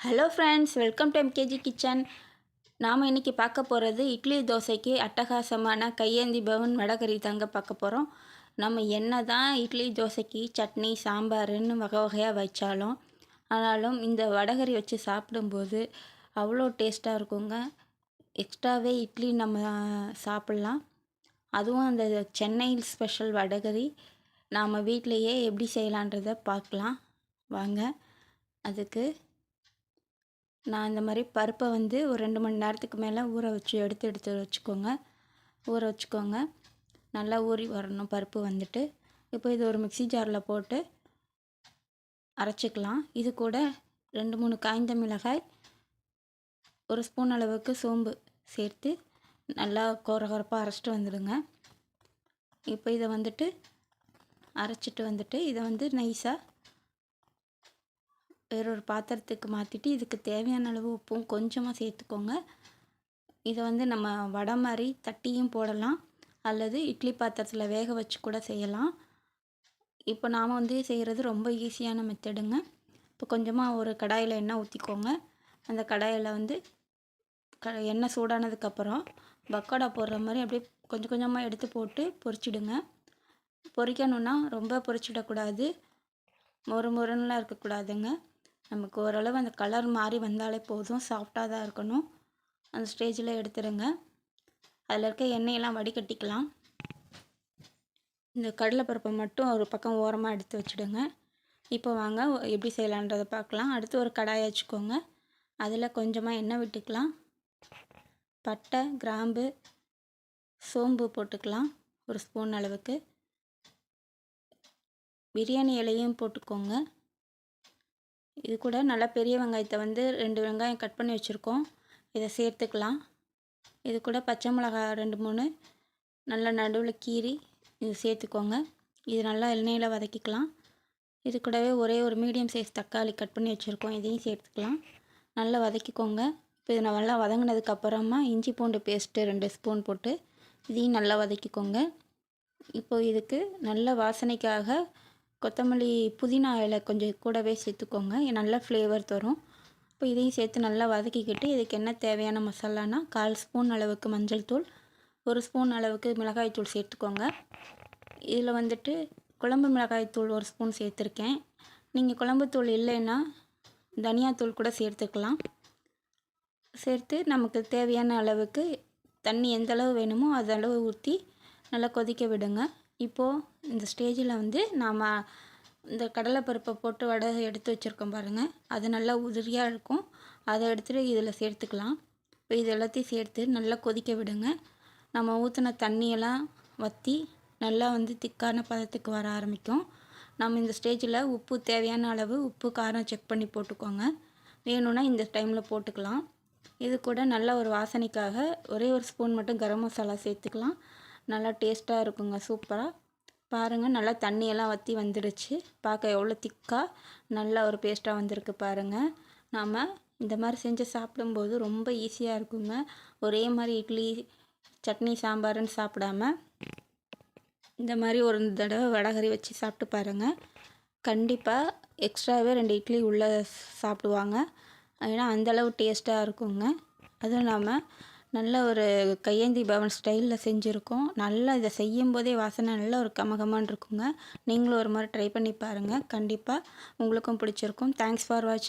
Hello friends welcome to MKG kitchen நாம் இன்றைக்கி பார்க்க போகிறது இட்லி தோசைக்கு அட்டகாசமான கையேந்தி பவன் வடகரி தாங்க பார்க்க போகிறோம் நம்ம என்ன தான் இட்லி தோசைக்கு சட்னி சாம்பாருன்னு வகை வகையாக வச்சாலும் ஆனாலும் இந்த வடகறி வச்சு சாப்பிடும்போது அவ்வளோ டேஸ்ட்டாக இருக்குங்க. எக்ஸ்ட்ராவே இட்லி நம்ம சாப்பிட்லாம். அதுவும் அந்த சென்னை ஸ்பெஷல் வடகறி நாம் வீட்டிலையே எப்படி செய்யலான்றதை பார்க்கலாம். வாங்க அதுக்கு நான் இந்த மாதிரி பருப்பை வந்து ஒரு ரெண்டு மணி நேரத்துக்கு மேலே ஊற வச்சு எடுத்து எடுத்து வச்சுக்கோங்க. ஊற வச்சுக்கோங்க. நல்லா ஊறி வரணும் பருப்பு வந்துட்டு. இப்போ இது ஒரு மிக்சி ஜாரில் போட்டு அரைச்சிக்கலாம். இது கூட ரெண்டு மூணு காய்ந்த மிளகாய் ஒரு ஸ்பூன் அளவுக்கு சோம்பு சேர்த்து நல்லா குறகுறப்பாக அரைச்சிட்டு வந்துடுங்க. இப்போ இதை வந்துட்டு அரைச்சிட்டு வந்துட்டு இதை வந்து நைஸாக வேறொரு பாத்திரத்துக்கு மாற்றிட்டு இதுக்கு தேவையான அளவு உப்பும் கொஞ்சமாக சேர்த்துக்கோங்க. இதை வந்து நம்ம வடை மாதிரி தட்டியும் போடலாம். அல்லது இட்லி பாத்திரத்தில் வேக வச்சு கூட செய்யலாம். இப்போ நாம் வந்து செய்கிறது ரொம்ப ஈஸியான மெத்தடுங்க. இப்போ கொஞ்சமாக ஒரு கடாயில் எண்ணெய் ஊற்றிக்கோங்க அந்த கடாயில் வந்து க எண்ணெய் சூடானதுக்கப்புறம் பக்கோடா போடுற மாதிரி அப்படியே கொஞ்சம் கொஞ்சமாக எடுத்து போட்டு பொரிச்சிடுங்க. பொரிக்கணுன்னா ரொம்ப பொரிச்சிடக்கூடாது. மொறு மொறுன்னெலாம் இருக்கக்கூடாதுங்க. நமக்கு ஓரளவு அந்த கலர் மாறி வந்தாலே போதும். சாஃப்டாக தான் இருக்கணும். அந்த ஸ்டேஜில் எடுத்துடுங்க அதில் இருக்க எண்ணெயெல்லாம் வடிகட்டிக்கலாம். இந்த கடலைப்பருப்பை மட்டும் ஒரு பக்கம் ஓரமாக எடுத்து வச்சுடுங்க. இப்போ வாங்க எப்படி செய்யலான்றதை பார்க்கலாம். அடுத்து ஒரு கடாயை வச்சுக்கோங்க. அதில் கொஞ்சமாக எண்ணெய் விட்டுக்கலாம். பட்டை கிராம்பு சோம்பு போட்டுக்கலாம் ஒரு ஸ்பூன் அளவுக்கு. பிரியாணி இலையும் போட்டுக்கோங்க. இது கூட நல்லா பெரிய வெங்காயத்தை வந்து ரெண்டு வெங்காயம் கட் பண்ணி வச்சுருக்கோம். இதை சேர்த்துக்கலாம். இது கூட பச்சை மிளகா ரெண்டு மூணு நல்லா நடுவில் கீறி இது சேர்த்துக்கோங்க. இது நல்லா எண்ணெயில் வதக்கிக்கலாம். இது கூடவே ஒரே ஒரு மீடியம் சைஸ் தக்காளி கட் பண்ணி வச்சுருக்கோம். இதையும் சேர்த்துக்கலாம். நல்லா வதக்கிக்கோங்க. இப்போ இது நல்லா வதங்கினதுக்கப்புறமா இஞ்சி பூண்டு பேஸ்ட்டு ரெண்டு ஸ்பூன் போட்டு இதையும் நல்லா வதக்கிக்கோங்க. இப்போது இதுக்கு நல்ல வாசனைக்காக கொத்தமல்லி புதினா இலை கொஞ்சம் கூடவே சேர்த்துக்கோங்க. நல்ல ஃப்ளேவர் தரும். இப்போ இதையும் சேர்த்து நல்லா வதக்கிக்கிட்டு இதுக்கு என்ன தேவையான மசாலானா கால் ஸ்பூன் அளவுக்கு மஞ்சள் தூள் ஒரு ஸ்பூன் அளவுக்கு மிளகாய் தூள் சேர்த்துக்கோங்க. இதில் வந்துட்டு குழம்பு மிளகாய் தூள் ஒரு ஸ்பூன் சேர்த்துருக்கேன். நீங்கள் குழம்பு தூள் இல்லைன்னா தனியாத்தூள் கூட சேர்த்துக்கலாம். சேர்த்து நமக்கு தேவையான அளவுக்கு தண்ணி எந்த அளவு வேணுமோ அதளவு ஊற்றி நல்லா கொதிக்க விடுங்க. இப்போது இந்த ஸ்டேஜில் வந்து நாம் இந்த கடலைப்பருப்பை போட்டு வடை எடுத்து வச்சுருக்கோம் பாருங்கள் அது நல்லா உதிரியாக இருக்கும். அதை எடுத்துகிட்டு இதில் சேர்த்துக்கலாம். இப்போ இது எல்லாத்தையும் சேர்த்து நல்லா கொதிக்க விடுங்க. நம்ம ஊற்றின தண்ணியெல்லாம் வற்றி நல்லா வந்து திக்கான பதத்துக்கு வர ஆரம்பிக்கும். நம்ம இந்த ஸ்டேஜில் உப்பு தேவையான அளவு உப்பு காரம் செக் பண்ணி போட்டுக்கோங்க. வேணும்னா இந்த டைமில் போட்டுக்கலாம். இது கூட நல்ல ஒரு வாசனைக்காக ஒரே ஒரு ஸ்பூன் மட்டும் கரம் மசாலா சேர்த்துக்கலாம். நல்லா டேஸ்ட்டாக இருக்குங்க சூப்பராக பாருங்கள் நல்லா தண்ணியெல்லாம் வற்றி வந்துடுச்சு. பார்க்க எவ்வளோ திக்காக நல்லா ஒரு பேஸ்ட்டாக வந்திருக்கு பாருங்கள் நாம் இந்த மாதிரி செஞ்சு சாப்பிடும்போது ரொம்ப ஈஸியாக இருக்குங்க. ஒரே மாதிரி இட்லி சட்னி சாம்பார்னு சாப்பிடாம இந்த மாதிரி ஒரு தடவை வடகறி வச்சு சாப்பிட்டு பாருங்கள் கண்டிப்பாக எக்ஸ்ட்ராவே ரெண்டு இட்லி உள்ளே சாப்பிடுவாங்க. ஏன்னா அந்தளவு டேஸ்ட்டாக இருக்குங்க. அதுவும் இல்லாமல் நல்ல ஒரு கையேந்தி பவன் ஸ்டைலில் செஞ்சுருக்கோம். நல்லா இதை செய்யும் போதே வாசனை நல்ல ஒரு கமகமான் இருக்குங்க. நீங்களும் ஒரு மாதிரி ட்ரை பண்ணி பாருங்கள் கண்டிப்பாக உங்களுக்கும் பிடிச்சிருக்கும். தேங்க்ஸ் ஃபார் வாட்சிங்